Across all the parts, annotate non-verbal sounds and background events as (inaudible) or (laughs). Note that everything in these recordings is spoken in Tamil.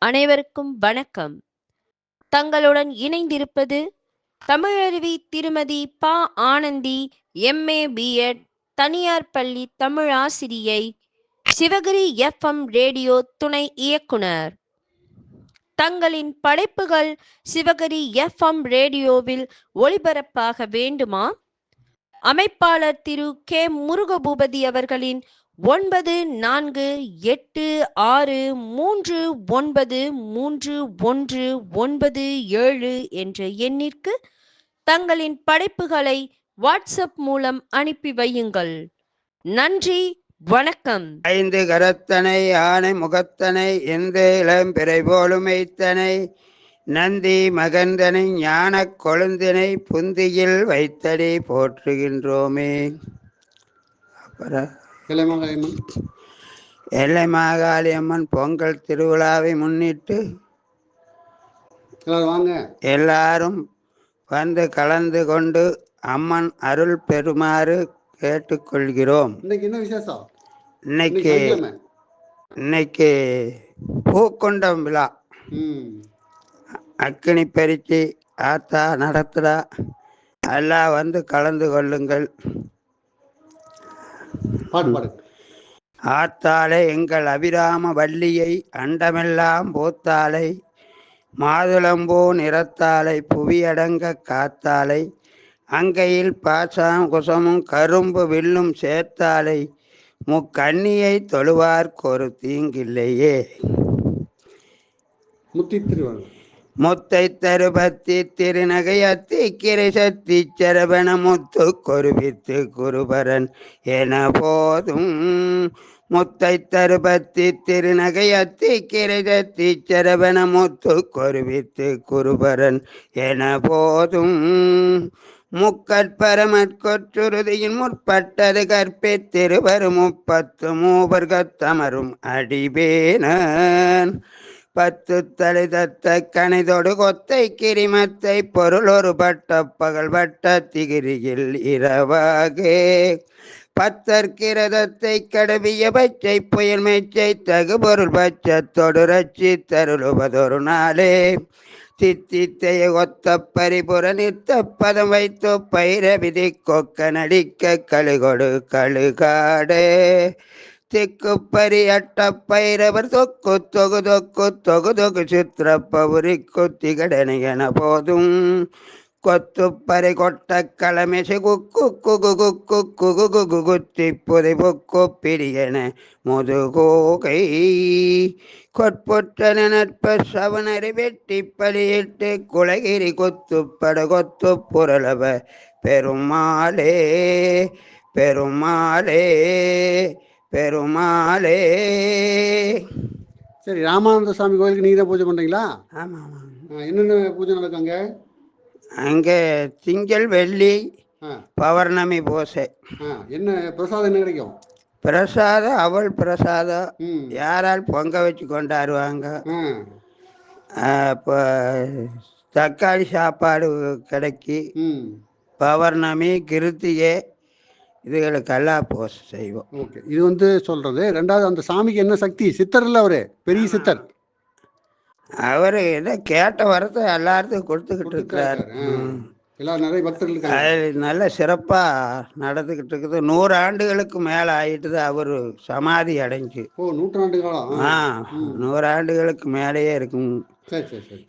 அனைவருக்கும் வணக்கம். தங்களுடன் இணைந்திருப்பது தமிழருவி திருமதி ப. ஆனந்தி எம்ஏ பிஎட் தனியார் பள்ளி தமிழ் ஆசிரியை சிவகிரி எஃப்எம் ரேடியோ துணை இயக்குனர். தங்களின் படைப்புகள் சிவகிரி எஃப்எம் ரேடியோவில் ஒளிபரப்பாக வேண்டுமா? அமைப்பாளர் திரு கே. முருகபூபதி அவர்களின் ஒன்பது நான்கு எட்டு ஆறு மூன்று ஒன்பது மூன்று ஒன்று ஒன்பது ஏழு என்ற எண்ணிற்கு தங்களின் படைப்புகளை வாட்ஸ்அப் மூலம் அனுப்பி வையுங்கள். நன்றி வணக்கம். ஐந்து கரத்தனை ஆனை முகத்தனை எந்த இளம்பிறை போலுமைத்தனை நந்தி மகந்தனை ஞானக் கொழுந்தினை புந்தியில் வைத்தடி போற்றுகின்றோமே. அப்புறம் எல்லை மாகாளி அம்மன். பொங்கல் திருவிழாவை முன்னிட்டு எல்லாரும் வாங்க. எல்லாரும் வந்து கலந்து கொண்டு அம்மன் அருள் பெறுமாறு கேட்டுக்கொள்கிறோம். இன்னைக்கு என்ன விசேஷம்? இன்னைக்கு சனிக்கிழமை. இன்னைக்கு பூக்கொண்டம் விழா. ம். அக்கினி பறிச்சு ஆத்தா நடத்துகிறா எல்லாம் வந்து கலந்து கொள்ளுங்கள். பாடு ஆத்தாளை எங்கள் அபிராம வள்ளியை அண்டமெல்லாம் போத்தாளை மாதுளம்பூ நிறத்தாளை புவியடங்க காத்தாளை அங்கையில் பாசாம் குசமும் கரும்பு வில்லும் சேர்த்தாளை முக்கண்ணியை தொழுவார்க்கு ஒரு தீங்கில்லையே. முத்தி திருவாங்க முத்தை தருபத்தி திருநகை அத்திக்கிரை சத்தி சரவண முத்து கொருவித்து குருபரன் என போதும். முத்தை தருபத்தி திருநகை அத்திக்கிரை சத்தி சரவண முத்து கொருவித்து குருபரன் என போதும். முக்கற்பரமற்கொற்றுறுதியின் முற்பட்டது கற்பே திருவரும் முப்பத்து மூவர் கத்தமரும் அடிபேனன். பத்து தலை தத்த கணைதொடு கொத்தை கிரிமத்தை பொருள் ஒரு பட்ட பகல் பட்ட திகிரியில் இரவாகே. பத்தற்கிரதத்தை கடவிய பச்சை புயல் மேச்சை தகு பொருள் பச்சத்தொடு ரச்சி தருளுவதொரு நாளே. தித்தித்தைய ஒத்த பரிபுற நிறுத்த பதம் வைத்து பயிர விதி கொக்க நடிக்க கழுகொடு கழுகாடே. திக்குப்பரி அட்ட பைரவர் தொக்கு தொகு தொக்கு தொகு தொகு சித்திரப்ப கொத்தி திகடனையன போதும் கொத்துப்பறை கொட்ட களமெசு குக்கு குகு குக்கு குகு குகு குத்தி புதை பொக்கு பிரியன முதுகோகை கொட்புற்ற நட்ப சவனரை வெட்டி பலியிட்டு குலகிரி கொத்துப்பட கொத்து புரளவ பெருமாளே பெருமாளே பெருமாளே. சரி ராமானந்த சாமி கோயிலுக்கு நீங்க தான் பூஜை பண்றீங்களா? ஆமாம் ஆமாம் என்னென்ன பூஜை நடக்கும் அங்க? அங்கே திங்கள் வெள்ளி பௌர்ணமி பூசை. என்ன பிரசாதம் என்ன கிடைக்கும்? பிரசாதம் அவள் பிரசாதம். யாரால் பொங்க வச்சு கொண்டாடுவாங்க? இப்போ தக்காளி சாப்பாடு கிடைக்கி. பௌர்ணமி கிருத்திகை இதுகளுக்கெல்லாம் பூசை செய்வோம். ஓகே. இது வந்து சொல்றது ரெண்டாவது அந்த சாமிக்கு என்ன சக்தி? சித்தர் இல்ல அவரு? பெரிய சித்தர். அவர் ஏதோ கேட்ட வரத்தை எல்லாருக்கும் கொடுத்துக்கிட்டு இருக்கிறார். நல்ல சிறப்பாக நடந்துக்கிட்டு இருக்குது. நூறு ஆண்டுகளுக்கு மேலே ஆயிட்டுது அவர் சமாதி அடைஞ்சு. ஓ நூற்றாண்டு காலம். ஆ. நூறு ஆண்டுகளுக்கு மேலேயே இருக்கும்.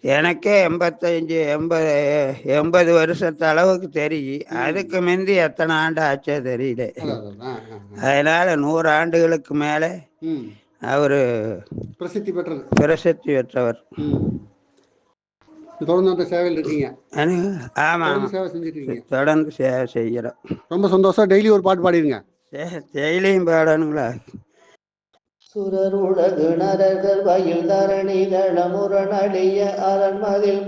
எனக்கே எண்பத்தஞ்சு எண்பது எண்பது வருஷத்து அளவுக்கு தெரியும். அதுக்கு முந்தி எத்தனை ஆண்டு ஆச்சோ தெரியல. அதனால நூறு ஆண்டுகளுக்கு மேலே அவர் பிரசித்தி பெற்றது. பிரசித்தி பெற்றவர். தொடர்ந்து அந்த சேவையில் இருக்கீங்க ஆமா. சேவை செஞ்சுட்டு இருக்கீங்க தொடர்ந்து சேவை செய்கிறோம் ரொம்ப சந்தோஷம். டெய்லி ஒரு பாட்டு பாடிடுங்க. டெய்லியும் பாடணுங்களா? சுரருலகு நரர்கள் வயல் தரணி தளமுரணழிய அரண்மதில்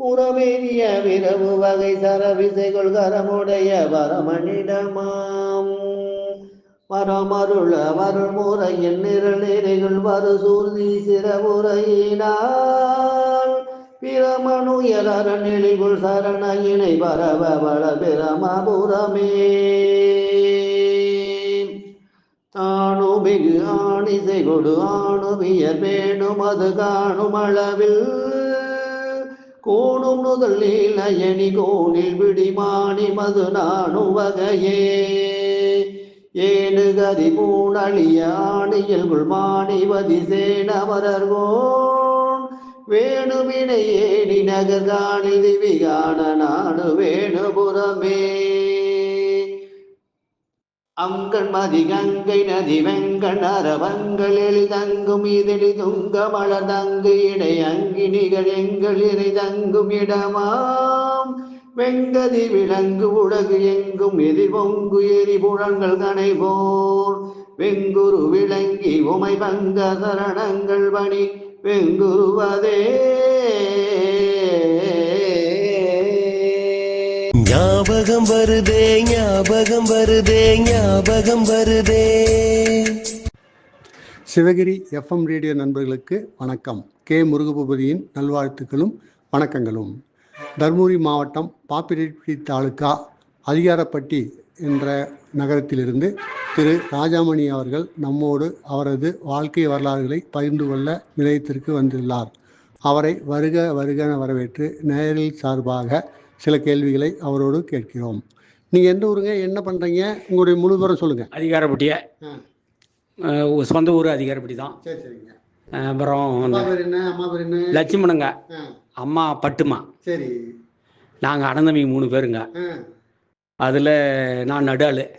புறமேறிய விரவு வகை சரவிசைகள் கரமுடைய வரமணிடமாம். வரமருள் வருள் முறையின் நிரல் நெறிகள் வரு சூர்தி சிறவுரையினால் பிரமணுயலர நெளிகுள் சரண இணை பரவ வள பிரமபுரமே தானுமிகு ஆணிசை கொடு ஆணுமியர் வேணும் அது காணும் அளவில். கோணும் நுதல் நீலயணி கோணில் விடிமாணி மது நாணும் வகையே. ஏனு கதி பூணழிய குள்மாணிவதி சேனவரர்கோன் வேணுமினை ஏணி நகர் காணில் திவிகான நாடு வேணுபுறமே அங்கண் மதி கங்கை நதி வெங்கண் அரவங்கள் எளிதங்கும் இதழி துங்க மலர் மலர்தங்கு இடை அங்கினிகள் எங்கள் இறை தங்கும் இடமாம். வெங்கதி விலங்கு உலகு எங்கும் எதிர் பொங்கு எரி புலன்கள் கனைபோர் வெங்குரு விளங்கி உமை பங்க சரணங்கள் பணி வெங்குருவதே ஞாபகம் வருதே ஞாபகம் வருதே ஞாபகம் வருதே. சிவகிரி எஃப்எம் ரேடியோ நண்பர்களுக்கு வணக்கம். கே முருகபூபதியின் நல்வாழ்த்துக்களும் வணக்கங்களும். தருமபுரி மாவட்டம் பாப்பிரெட்டி தாலுகா அதிகாரப்பட்டி என்ற நகரத்திலிருந்து திரு ராஜாமணி அவர்கள் நம்மோடு அவரது வாழ்க்கை வரலாறுகளை பகிர்ந்து கொள்ள நிலையத்திற்கு வந்துள்ளார். அவரை வருக வருக என வரவேற்று நேரில் சார்பாக சில கேள்விகளை அவரோடு கேட்கிறோம். நீங்கள் எந்த ஊருங்க? என்ன பண்ணுறீங்க உங்களுடைய முழு விவரம் சொல்லுங்கள் அதிகாரப்பட்டிய. சொந்த ஊர் அதிகாரப்பட்டி தான். சரி சரிங்க. அப்புறம் பேர் என்ன? அம்மா பேர் என்ன? லட்சுமணங்க. அம்மா பட்டுமா. சரி. நாங்கள் அனந்தமி மூணு பேருங்க. அதில் நான்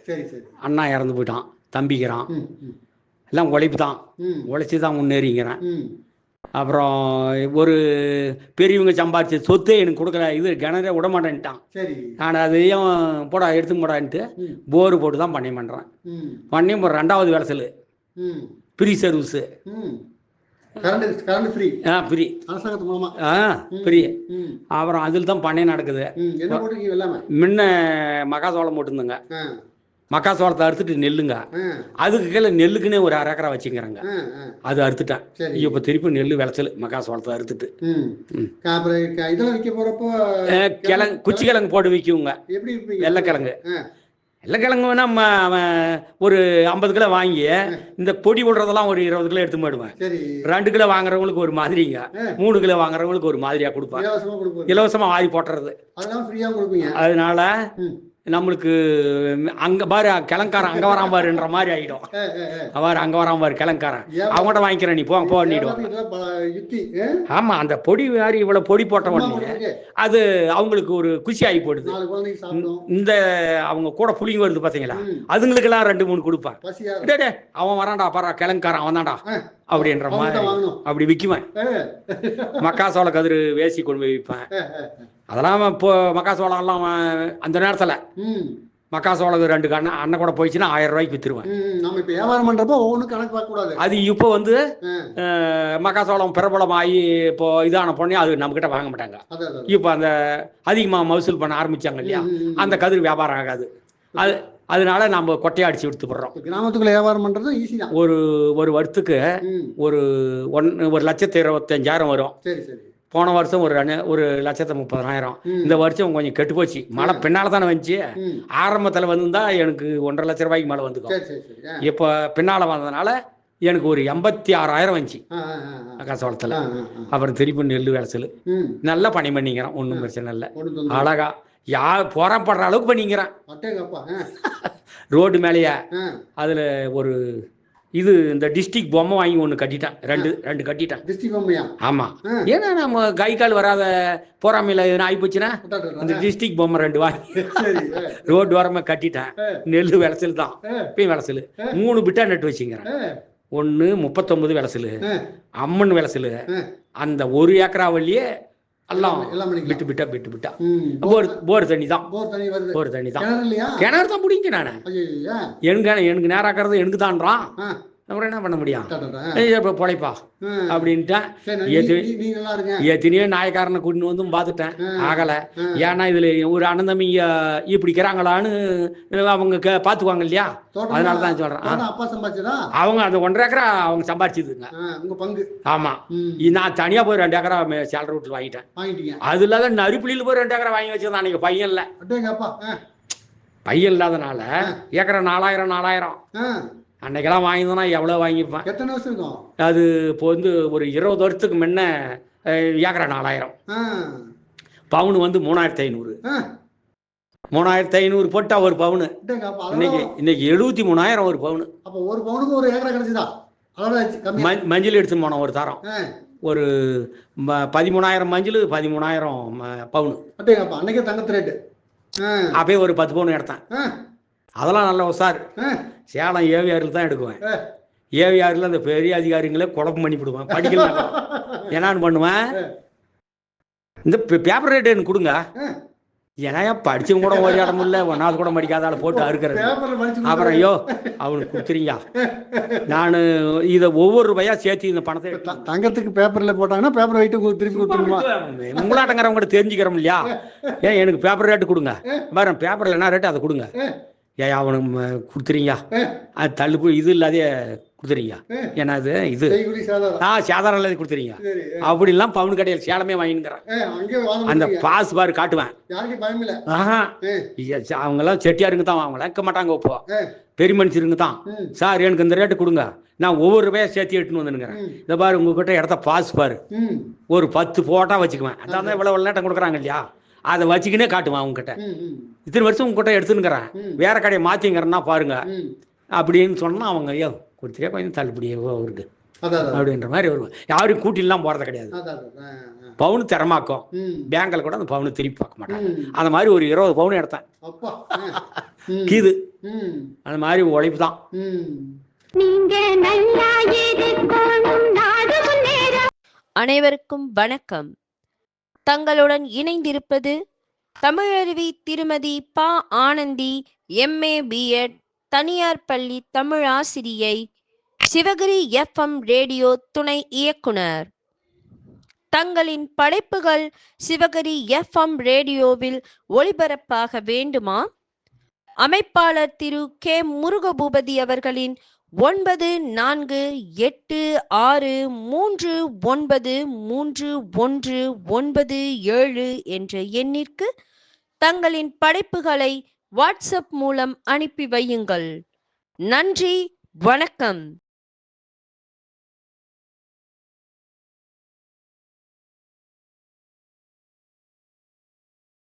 சரி அண்ணா இறந்து போயிட்டான். தம்பிக்கிறான். எல்லாம் உழைப்பு தான் உழைச்சி தான் முன்னேறிங்கிறேன் அப்புறம் ஒரு பெரியவங்க சம்பாரிச்ச சொத்தே எனக்கு கொடுக்கல. இது கிணறே விட மாட்டேன்ட்டான். நான் அதையும் போடா எடுத்து போடான்ட்டு போர் போட்டு தான் பண்ணி பண்ணுறேன் ம். பண்ணி இப்போ ரெண்டாவது விளசல் ம். ஃப்ரீ சர்வீஸு ம் கரண்ட் கரண்ட் ஃப்ரீ ஆ ஃப்ரீ அரசாங்கத்து மூலமா. ஆ ஃப்ரீ ம் அப்புறம் அதில் தான் பண்ணை நடக்குது முன்ன மக்காசோளம் போட்டுருந்தோங்க. மக்காசோளத்தை அறுத்துட்டு நெல்லுங்க. அதுக்கு கீழே நெல்லுக்குன்னே ஒரு அரை ஏக்கரா வச்சுங்கிறேங்க. அது அறுத்துட்டேன். இப்போ திருப்பி நெல் விளைச்சல் மக்காசோளத்தை அறுத்துட்டு. இதெல்லாம் விற்க போறப்போ கிழங்கு குச்சி கிழங்கு போட்டு விற்குங்க. எப்படி இருப்பீங்க வெள்ளைக்கிழங்கு வேணா ஒரு ஐம்பது கிலோ வாங்கி இந்த பொடி விடுறதெல்லாம் ஒரு இருபது கிலோ எடுத்து போயிடுவேன். ரெண்டு கிலோ வாங்குறவங்களுக்கு ஒரு மாதிரிங்க. மூணு கிலோ வாங்குறவங்களுக்கு ஒரு மாதிரியா கொடுப்பேன். இலவசமா வாரி போட்டுறது. அதனால. நம்மளுக்கு அங்க பாரு கிழங்காரன் அங்க வரான் பாருன்ற மாதிரி ஆயிடும். அவர் அங்க வரான் பாரு கிழங்காரன். ஏன் அவங்கள்ட்ட வாங்கிக்கிறேன் நீ போ ஆ? ஆமா அந்த பொடி மாதிரி இவ்வளவு பொடி போட்ட உடனே. அது அவங்களுக்கு ஒரு குஷி ஆகி சாப்பிடும். இந்த அவங்க கூட புளிங்க வருது பாத்தீங்களா? ம். அதுங்களுக்கெல்லாம் ரெண்டு மூணு கொடுப்பேன். அவன் வரான்டா பாரா கிழங்காரன் அவன் தான்டா. அப்படின்ற மாதிரி அப்படி விற்குவேன் மக்காசோள கதிர் வேசி கொண்டு போய் விற்பேன். அதெல்லாம் இப்போ மக்காசோளம் எல்லாம் அந்த நேரத்துல ம். மக்காசோளம் ரெண்டு கண்ண அண்ணன் கூட போயிடுச்சுன்னா ஆயிரம் ரூபாய்க்கு வித்துருவேன். நம்ம இப்ப வியாபாரம் பண்றப்போ ஒவ்வொன்றும் கணக்கு பார்க்க கூடாது. அது இப்போ வந்து ஆ, அஹ், மக்காசோளம் பிரபலம் ஆகி இப்போ இதான பொண்ணே அது நம்மக்கிட்ட வாங்க மாட்டாங்க. இப்போ அந்த அதிகமாக மகசூல் பண்ண ஆரம்பிச்சாங்க இல்லையா. அந்த கதிர் வியாபாரம் ஆகாது. அது அதனால நம்ம கொட்டையை அடிச்சு எடுத்துப்படுறோம் இப்ப கிராமத்துக்குள்ள வியாபாரம் பண்றது ஈஸி தான். ஒரு ஒரு வருத்துக்கு ஒரு ஒன் ஒரு லட்சத்து இருபத்தஞ்சாயிரம் வரும். சரி சரி. போன வருஷம் ஒரு ரெண்டு- ஒரு லட்சத்து முப்பதாயிரம். இந்த வருஷம் கொஞ்சம் கெட்டு போச்சு. மழை பின்னால தானே வந்துச்சு. ஆரம்பத்தில் வந்திருந்தா எனக்கு ஒன்றரை லட்ச ரூபாய்க்கு மேலே வந்துக்கும். இப்போ பின்னால் வந்ததுனால எனக்கு ஒரு எண்பத்தி ஆறாயிரம் வந்துச்சு. ஆ. அப்புறம் திருப்பி நெல் விளைச்சல் நல்லா பணி பண்ணிக்கிறேன். ஒன்றும் பிரச்சனை இல்லை. அழகா. யார் போராப்படுற அளவுக்கு பண்ணிக்கிறேன். ரோடு மேலேயே. அதில் ஒரு இது இந்த டிஸ்ட்ரிக்ட் பொம்மை வாங்கி ஒன்று கட்டிட்டேன். ரெண்டு ரெண்டு கட்டிட்டேன். டிஸ்ட்ரிக்ட் பொம்மையா? ஆமாம். ஏன்னா நம்ம கை கால் வராத போறாமையில் எதுனா ஆகிப்போச்சுன்னா இந்த டிஸ்ட்ரிக்ட் பொம்மை ரெண்டு வாங்கி ரோடு ஓரமாக கட்டிட்டேன். நெல் விளைச்சல் தான். இப்பயும் விளைச்சல் மூணு பிட்டா நட்டு வச்சுக்கிறேன் ஆ, ஒன்று முப்பத்தொம்பது விளைச்சல் அம்மன் விளைச்சல். அந்த ஒரு ஏக்கரா வழியே எல்லாம். விட்டு விட்டா விட்டு விட்டா. போர் போர் தண்ணி தான். போர் தண்ணி வருது. போர் தண்ணி தான். கிணறு தான் பிடிங்க நான். எனக்கு எனக்கு நேராக்கிறது எனக்கு தான்றான். அப்புறம் என்ன பண்ண முடியும்? இப்போ பொழைப்பா. அப்படின்ட்டேன் எத்தனையோ நாயக்காரனை கூட்டின்னு வந்தும் பார்த்துட்டேன். ஆகலை. ஏன்னா இதில் ஒரு அண்ணந்தம்பி இப்படி இருக்கிறாங்களான்னு அவங்க கே பார்த்துக்குவாங்க இல்லையா? அதனால தான் சொல்கிறேன் அவங்க அந்த ஒன்றரை ஏக்கரா அவங்க சம்பாரிச்சதுங்க. பங்கு. ஆமாம் நான் தனியாக போய் ரெண்டு ஏக்கரா சேலரி விட்டு வாங்கிட்டேன். அது இல்லாத நரிப்புலியில் போய் ரெண்டு ஏக்கரா வாங்கி வச்சிருந்தான் அன்றைக்கி பையன் இல்லை. அட்டேங்கப்பா ஆ, பையன் இல்லாதனால ஏக்கரா நாலாயிரம் நாலாயிரம். அன்னைக்கெல்லாம் வாங்கியிருந்தோன்னா எவ்வளோ வாங்கியிருப்பேன்? எத்தனை வருஷம் இருக்கும்? அது இப்போ வந்து ஒரு இருபது வருஷத்துக்கு முன்ன ஏக்கரா நாலாயிரம். பவுன் வந்து மூணாயிரத்தி ஐநூறு. மூணாயிரத்தி ஐநூறு போட்டா ஒரு பவுனு. இன்னைக்கு இன்னைக்கு எழுபத்தி மூணாயிரம் ஒரு பவுன். அப்ப ஒரு பவுனுக்கு ஒரு ஏக்கரா கிடைச்சுதா? மஞ்சள் எடுத்து போனோம் ஒரு தரம். ஒரு பதிமூணாயிரம் மஞ்சள் பதிமூணாயிரம் பவுன். அப்படிங்க அப்ப அன்னைக்கே தங்கத்து ரேட்டு அப்படியே ஒரு பத்து பவுன் எடுத்தேன். அதெல்லாம் நல்ல உசார் சேலம் ஏவிஆரில் தான் எடுக்குவேன். ஏவிஆரில் அந்த பெரிய அதிகாரிங்களே குழப்பம் பண்ணி விடுவேன் படிக்கல. (laughs) என்னான்னு பண்ணுவேன்? இந்த பேப்பர் ரேட் எனக்கு கொடுங்க. ஏன்னா படிச்சவங்க கூட ஒரு இடம் இல்லை ஒன்றாவது கூட படிக்காத ஆளை போட்டு அறுக்கிறது. (laughs) அப்புறம் ஐயோ அவனுக்கு கொடுத்துறீங்க நான் இதை ஒவ்வொரு ரூபாயா சேர்த்து இந்த பணத்தை தங்கத்துக்கு பேப்பர்ல போட்டாங்கன்னா பேப்பர் உங்களுக்கு திருப்பி கொடுத்துருமா? உங்களாட்டங்கிறவங்க தெரிஞ்சுக்கிறோம் இல்லையா? ஏன் எனக்கு பேப்பர் ரேட்டு கொடுங்க. பாரு பேப்பரில் என்ன ரேட்டு அதை கொடுங்க. ஏன் அவனுக்கு கொடுத்துறீங்க அது தள்ளுபடி இது இல்லாதே கொடுத்துறீங்க ஏன்னா இது? இது ஆ சாதாரண இல்லாத கொடுத்துறீங்க சரி அப்படிலாம் பவுன் கடையில் சேலமே வாங்கினுங்கிறேன் அந்த. பாஸ் பார் காட்டுவேன். ஆஹா. அவங்கெல்லாம் செட்டியாருங்க தான். அவங்கள இருக்க மாட்டாங்க இப்போ. பெரிய மனுஷருங்க தான். சார் எனக்கு இந்த ரேட்டு கொடுங்க. நான் ஒவ்வொரு ரூபாயா சேர்த்து எடுத்துன்னு வந்துனுங்கிறேன் ம், இதை பாரு உங்ககிட்ட இடத்த பாஸ் பாரு. ஒரு பத்து போட்டா வச்சுக்குவேன். அதான் இவ்வளோ விளையாட்டம் கொடுக்குறாங்க இல்லையா? அதை வச்சுக்கினே காட்டுவேன் அவங்ககிட்ட இத்தனை வருஷம் உங்ககிட்ட எடுத்துனுங்கிறேன் ம். வேற கடையை மாற்றிங்கிறேன்னா பாருங்க. அப்படின்னு சொன்னா அவங்க ஐயோ கொடுத்துட்டே கொஞ்சம் தள்ளுபடியே அவருக்கு அப்படின்ற மாதிரி வருவேன் யாரும் கூட்டிலாம் போகிறது கிடையாது. பவுன் திறமாக்கும். பேங்கில் கூட அந்த பவுனு திருப்பி பார்க்க மாட்டாங்க. அந்த மாதிரி ஒரு இருபது பவுன் எடுத்தேன். கீது. அந்த மாதிரி உழைப்பு தான். அனைவருக்கும் வணக்கம். தங்களுடன் இணைந்திருப்பது தமிழருவி திருமதி ப. ஆனந்தி எம்ஏ பிஎட் தனியார் பள்ளி தமிழ் ஆசிரியை சிவகிரி எஃப்எம் ரேடியோ துணை இயக்குனர். தங்களின் படைப்புகள் சிவகிரி எஃப்எம் ரேடியோவில் ஒளிபரப்பாக வேண்டுமா? அமைப்பாளர் திரு கே. முருகபூபதி அவர்களின் ஒன்பது நான்கு எட்டு ஆறு மூன்று ஒன்பது மூன்று ஒன்று ஒன்பது ஏழு என்ற எண்ணிற்கு தங்களின் படைப்புகளை வாட்ஸ்அப் மூலம் அனுப்பி வையுங்கள். நன்றி வணக்கம்.